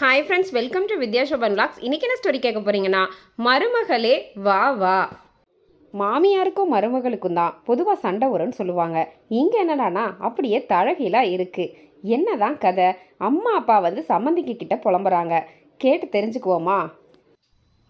Hi friends welcome to Vidya Sobhan vlogs. இன்னைக்கு என்ன story கேட்க போகிறீங்கன்னா மருமகளே வா வா. மாமியாருக்கும் மருமகளுக்கும் தான் பொதுவாக சண்டை வரும்னு சொல்லுவாங்க. இங்கே என்னடானா அப்படியே தழவீழாக இருக்குது என்ன தான் கதை? அம்மா அப்பா வந்து சம்மந்திக்கு கிட்ட புலம்புறாங்க. கேட்டு தெரிஞ்சுக்குவோமா?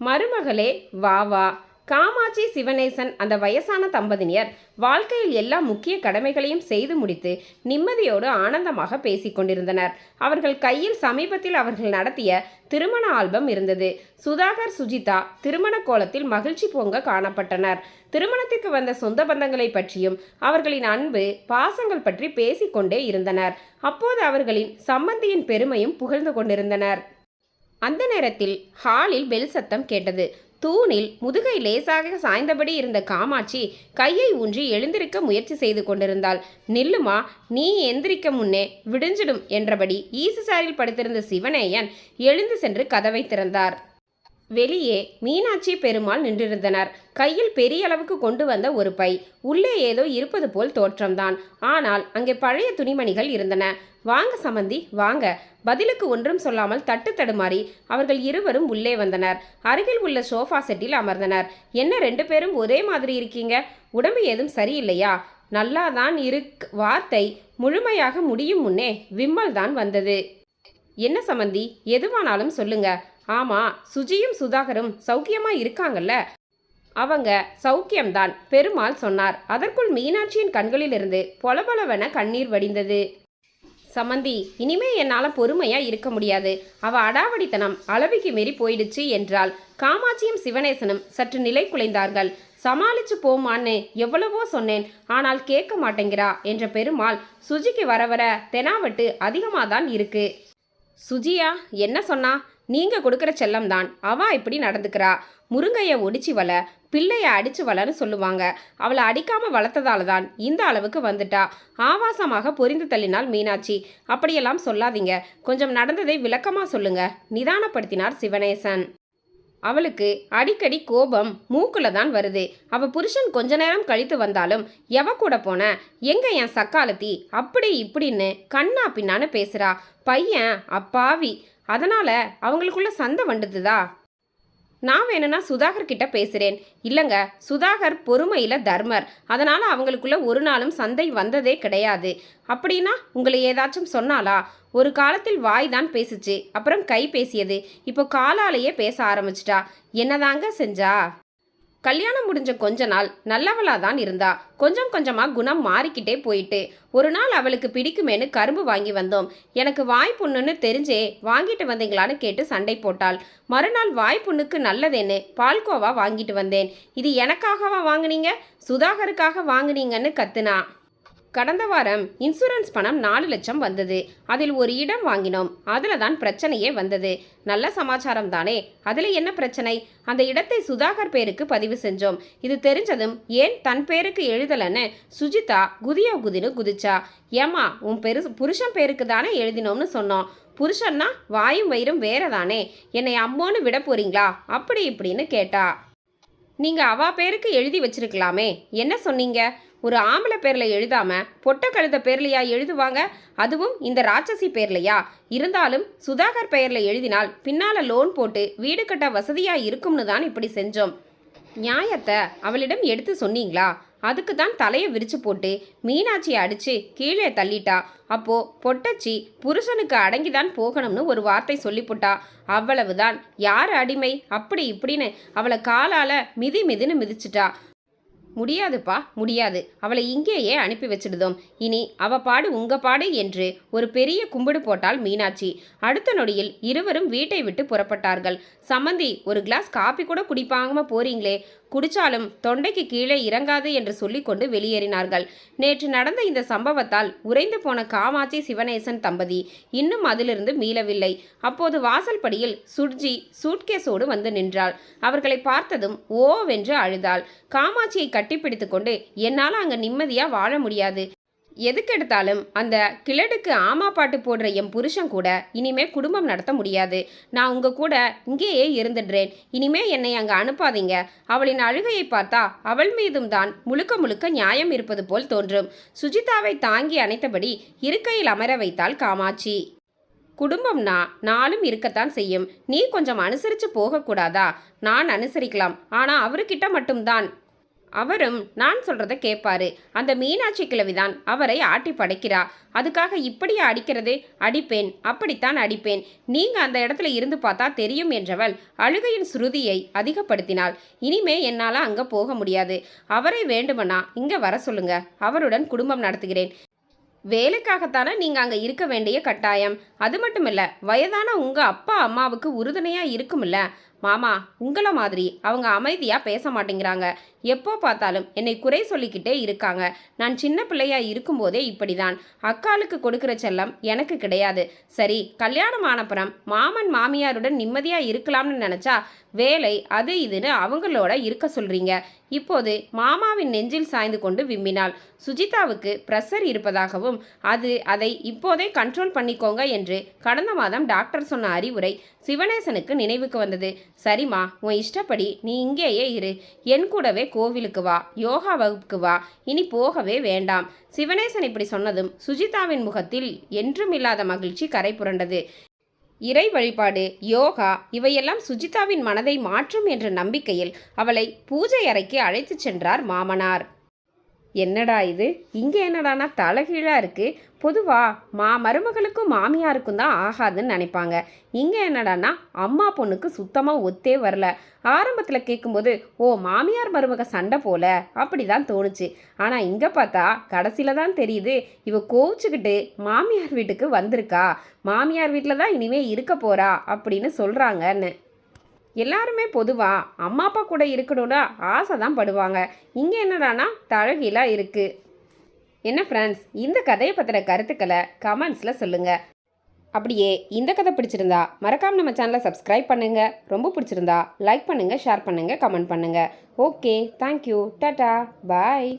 மருமகளே வா வா. காமாட்சி சிவனேசன் அந்த வயசான தம்பதியினர் வாழ்க்கையில் எல்லா முக்கிய கடமைகளையும் செய்து முடித்து நிம்மதியோடு ஆனந்தமாக பேசிக்கொண்டிருந்தனர் அவர்கள் கையில் சமீபத்தில் அவர்கள் நடத்திய திருமண ஆல்பம் இருந்தது. சுதாகர் சுஜிதா திருமண கோலத்தில் மகிழ்ச்சி பொங்க காணப்பட்டனர். திருமணத்திற்கு வந்த சொந்த பந்தங்களை பற்றியும் அவர்களின் அன்பு பாசங்கள் பற்றி பேசிக்கொண்டே இருந்தனர். அப்போது அவர்களின் சம்பந்தியின் பெருமையும் புகழ்ந்து கொண்டிருந்தனர். அந்த நேரத்தில் ஹாலில் பெல் சத்தம் கேட்டது. தூணில் முதுகை லேசாக சாய்ந்தபடி இருந்த காமாட்சி கையை ஊன்றி எழுந்திருக்க முயற்சி செய்து கொண்டிருந்தாள். நில்லுமா நீ எந்திரிக்க முன்னே விடிஞ்சிடும் என்றபடி ஈசுசாரில் படுத்திருந்த சிவனேயன் எழுந்து சென்று கதவை திறந்தார். வெளியே மீனாட்சி பெருமாள் நின்றிருந்தனர். கையில் பெரிய அளவுக்கு கொண்டு வந்த ஒரு பை. உள்ளே ஏதோ இருப்பது போல் தோற்றம்தான். ஆனால் அங்கே பழைய துணிமணிகள் இருந்தன. வாங்க சமந்தி வாங்க. பதிலுக்கு ஒன்றும் சொல்லாமல் தட்டு தடுமாறி அவர்கள் இருவரும் உள்ளே வந்தனர். அருகில் உள்ள சோஃபா செட்டில் அமர்ந்தனர். என்ன ரெண்டு பேரும் ஒரே மாதிரி இருக்கீங்க? உடம்பு ஏதும் சரியில்லையா? நல்லாதான் இருக் வார்த்தை முழுமையாக முடியும் முன்னே விம்மல் தான் வந்தது. என்ன சமந்தி? எதுவானாலும் சொல்லுங்க. ஆமாம் சுஜியும் சுதாகரும் சௌக்கியமாக இருக்காங்கல்ல? அவங்க சௌக்கியம்தான் பெருமாள் சொன்னார். அதற்குள் மீனாட்சியின் கண்களிலிருந்து பொலபொலவென கண்ணீர் வடிந்தது. சமந்தி இனிமே என்னால் பொறுமையாக இருக்க முடியாது. அவ அடாவடித்தனம் அளவிக்கு மீறி போயிடுச்சு என்றால் காமாட்சியும் சிவனேசனும் சற்று நிலை குலைந்தார்கள். சமாளிச்சு போமான்னு எவ்வளவோ சொன்னேன் ஆனால் கேட்க மாட்டேங்கிறா என்ற பெருமாள் சுஜிக்கு வர வர தெனாவட்டு அதிகமாக தான் இருக்கு. சுஜியா என்ன சொன்னா? நீங்கள் கொடுக்குற செல்லம் தான் அவ இப்படி நடந்துக்கிறா. முருங்கையை ஒடிச்சு வள பிள்ளைய அடிச்சு வளன்னு சொல்லுவாங்க. அவளை அடிக்காம வளர்த்ததால தான் இந்த அளவுக்கு வந்துட்டா. ஆபாசமாக பொரிந்து தள்ளினாள் மீனாட்சி. அப்படியெல்லாம் சொல்லாதீங்க. கொஞ்சம் நடந்ததை விளக்கமா சொல்லுங்க. நிதானப்படுத்தினார் சிவனேசன். அவளுக்கு அடிக்கடி கோபம் மூக்குல தான் வருது. அவ புருஷன் கொஞ்ச நேரம் கழித்து வந்தாலும் எவ கூட போன? எங்க என் சக்காலத்தி? அப்படி இப்படின்னு கண்ணா பின்னான்னு பேசுறா. பையன் அப்பாவி. அதனால் அவங்களுக்குள்ள சந்தை வந்துடுதா நான் வேணும்னா சுதாகர் கிட்ட பேசுகிறேன் இல்லைங்க சுதாகர் பொறுமையில் தர்மர். அதனால் அவங்களுக்குள்ள ஒரு நாளும் சந்தை வந்ததே கிடையாது. அப்படின்னா உங்களை ஏதாச்சும் சொன்னாலா ஒரு காலத்தில் வாய் தான் பேசுச்சு அப்புறம் கை பேசியது இப்போ காலாலேயே பேச ஆரம்பிச்சிட்டா. என்னதாங்க செஞ்சா? கல்யாணம் முடிஞ்ச கொஞ்ச நாள் நல்லவளா தான் இருந்தா. கொஞ்சம் கொஞ்சமா குணம் மாறிக்கிட்டே போயிட்டு ஒரு நாள் அவளுக்கு பிடிக்குமேனு கரும்பு வாங்கி வந்தோம். எனக்கு வாய் புண்ணுன்னு தெரிஞ்சே வாங்கிட்டு வந்தீங்களான்னு கேட்டு சண்டை போட்டாள். மறுநாள் வாய்ப்புண்ணுக்கு நல்லதேன்னு பால்கோவா வாங்கிட்டு வந்தேன். இது எனக்காகவா வாங்குனீங்க? சுதாகருக்காக வாங்குனீங்கன்னு கத்துனா. கடந்த வாரம் இன்சூரன்ஸ் பணம் நாலு லட்சம் வந்தது. அதில் ஒரு இடம் வாங்கினோம். அதில் தான் பிரச்சனையே வந்தது. நல்ல சமாச்சாரம் தானே? அதில் என்ன பிரச்சனை? அந்த இடத்தை சுதாகர் பேருக்கு பதிவு செஞ்சோம். இது தெரிஞ்சதும் ஏன் தன் பேருக்கு எழுதலன்னு சுஜிதா குதியோ குதினு குதிச்சா. ஏமா உன் பெரு புருஷன் பேருக்கு தானே எழுதினோம்னு சொன்னோம். புருஷன்னா வாயும் வயிறும் வேற தானே என்னை அம்மோன்னு விட போறீங்களா? அப்படி இப்படின்னு கேட்டா. நீங்கள் அவா பேருக்கு எழுதி வச்சிருக்கலாமே. என்ன சொன்னீங்க? ஒரு ஆம்பளை பேரில் எழுதாம பொட்டை கழுத பேர்லையா எழுதுவாங்க? அதுவும் இந்த ராட்சசி பேர்லையா? இருந்தாலும் சுதாகர் பெயரில் எழுதினால் பின்னால் லோன் போட்டு வீடு கட்ட வசதியாக இருக்கும்னு தான் இப்படி செஞ்சோம். நியாயத்தை அவளிடம் எடுத்து சொன்னீங்களா? அதுக்கு தான் தலையை விரிச்சு போட்டு மீனாட்சியை அடித்து கீழே தள்ளிட்டா. அப்போ பொட்டச்சி புருஷனுக்கு அடங்கிதான் போகணும்னு ஒரு வார்த்தை சொல்லிப்புட்டா. அவ்வளவுதான். யார் அடிமை? அப்படி இப்படின்னு அவளை காலால் மிதி மிதின்னு மிதிச்சிட்டா. முடியாதுப்பா முடியாது. அவளை இங்கேயே அனுப்பி வச்சிடுதோம். இனி அவ பாடு உங்க பாடு என்று ஒரு பெரிய கும்பிடு போட்டாள் மீனாட்சி. அடுத்த நொடியில் இருவரும் வீட்டை விட்டு புறப்பட்டார்கள். சம்மந்தி ஒரு கிளாஸ் காப்பி கூட குடிப்பாம போறீங்களே. குடிச்சாலும் தொண்டைக்கு கீழே இறங்காது என்று சொல்லிக்கொண்டு வெளியேறினார்கள். நேற்று நடந்த இந்த சம்பவத்தால் உறைந்து போன காமாட்சி சிவனேசன் தம்பதி இன்னும் அதிலிருந்து மீளவில்லை. அப்போது வாசல்படியில் சுட்ஜி சூட்கேஸோடு வந்து நின்றாள். அவர்களை பார்த்ததும் ஓவென்று அழுதாள். காமாட்சியை கட்டிப்பிடித்து கொண்டு என்னால் அங்கே நிம்மதியாக வாழ முடியாது. எதுக்கெடுத்தாலும் அந்த கிழடுக்கு ஆமா பாட்டு போடுற என் புருஷன் கூட இனிமே குடும்பம் நடத்த முடியாது. நான் உங்கள் கூட இங்கேயே இருந்துடுறேன். இனிமே என்னை அங்கே அனுப்பாதீங்க. அவளின் அழுகையை பார்த்தா அவள் மீதும் தான் முழுக்க முழுக்க நியாயம் இருப்பது போல் தோன்றும். சுஜிதாவை தாங்கி அணைத்தபடி இருக்கையில் அமர வைத்தாள் காமாட்சி. குடும்பம்னா நாளும் இருக்கத்தான் செய்யும். நீ கொஞ்சம் அனுசரித்து போகக்கூடாதா? நான் அனுசரிக்கலாம். ஆனால் அவர்கிட்ட மட்டும்தான். அவரும் நான் சொல்கிறத கேட்பாரு அந்த மீனாட்சி கிழவிதான் அவரை ஆட்டி படைக்கிறா. அதுக்காக இப்படியா அடிக்கிறது? அடிப்பேன் அப்படித்தான் அடிப்பேன். நீங்க அந்த இடத்துல இருந்து பார்த்தா தெரியும் என்றவள் அழுகையின் சுருதியை அதிகப்படுத்தினாள். இனிமே என்னால் அங்க போக முடியாது. அவரை வேண்டுமனா இங்க வர சொல்லுங்க. அவருடன் குடும்பம் நடத்துகிறேன். வேலைக்காகத்தானே நீங்கள் அங்கே இருக்க வேண்டிய கட்டாயம். அது மட்டும் இல்லை வயதான உங்கள் அப்பா அம்மாவுக்கு உறுதுணையாக இருக்கும்ல. மாமா உங்களை மாதிரி அவங்க அமைதியாக பேச மாட்டேங்கிறாங்க. எப்போ பார்த்தாலும் என்னை குறை சொல்லிக்கிட்டே இருக்காங்க. நான் சின்ன பிள்ளையா இருக்கும்போதே இப்படிதான். அக்காளுக்கு கொடுக்கிற செல்லம் எனக்கு கிடையாது. சரி கல்யாணம் ஆனப்புறம் மாமன் மாமியாருடன் நிம்மதியாக இருக்கலாம்னு நினச்சா வேலை அது இதுன்னு அவங்களோட இருக்க சொல்றீங்க. இப்போது மாமாவின் நெஞ்சில் சாய்ந்து கொண்டு விம்மினாள். சுஜிதாவுக்கு ப்ரெஷர் இருப்பதாகவும் அது அதை இப்போதே கண்ட்ரோல் பண்ணிக்கோங்க என்று கடந்த மாதம் டாக்டர் சொன்ன அறிவுரை சிவனேசனுக்கு நினைவுக்கு வந்தது. சரிம்மா உன் இஷ்டப்படி நீ இங்கேயே இரு. என் கூடவே கோவிலுக்கு வா யோகா வகுப்புக்கு வா. இனி போகவே வேண்டாம். சிவனேசன் இப்படி சொன்னதும் சுஜிதாவின் முகத்தில் என்றும் இல்லாத மகிழ்ச்சி கரை புரண்டது. இறை வழிபாடு யோகா இவையெல்லாம் சுஜிதாவின் மனதை மாற்றும் என்ற நம்பிக்கையில் அவளை பூஜை அறைக்கு அழைத்துச் சென்றார் மாமனார். என்னடா இது? இங்கே என்னடானா தலைகீழாக இருக்குது பொதுவாக மா மருமகளுக்கும் மாமியாருக்கும் தான் ஆகாதுன்னு நினைப்பாங்க. இங்கே என்னடானா அம்மா பொண்ணுக்கு சுத்தமாக ஒத்தே வரல. ஆரம்பத்தில் கேட்கும்போது ஓ மாமியார் மருமக சண்டை போல. அப்படி தான் தோணுச்சு. ஆனால் இங்கே பார்த்தா கடைசியில் தான் தெரியுது இவ கோவிச்சுக்கிட்டு மாமியார் வீட்டுக்கு வந்திருக்கா. மாமியார் வீட்டில் தான் இனிமே இருக்க போகிறா அப்படின்னு சொல்கிறாங்கன்னு எல்லாருமே பொதுவாக அம்மா அப்பா கூட இருக்கணும்னு ஆசை தான் படுவாங்க. இங்கே என்னடானா தழகிலாம் இருக்குது என்ன ஃப்ரெண்ட்ஸ் இந்த கதையை பற்றின கருத்துக்களை கமெண்ட்ஸில் சொல்லுங்கள் அப்படியே இந்த கதை பிடிச்சிருந்தா மறக்காமல் நம்ம சேனலை சப்ஸ்கிரைப் பண்ணுங்கள் ரொம்ப பிடிச்சிருந்தா லைக் பண்ணுங்கள் ஷேர் பண்ணுங்கள் கமெண்ட் பண்ணுங்கள் ஓகே தேங்க்யூ டாட்டா பாய்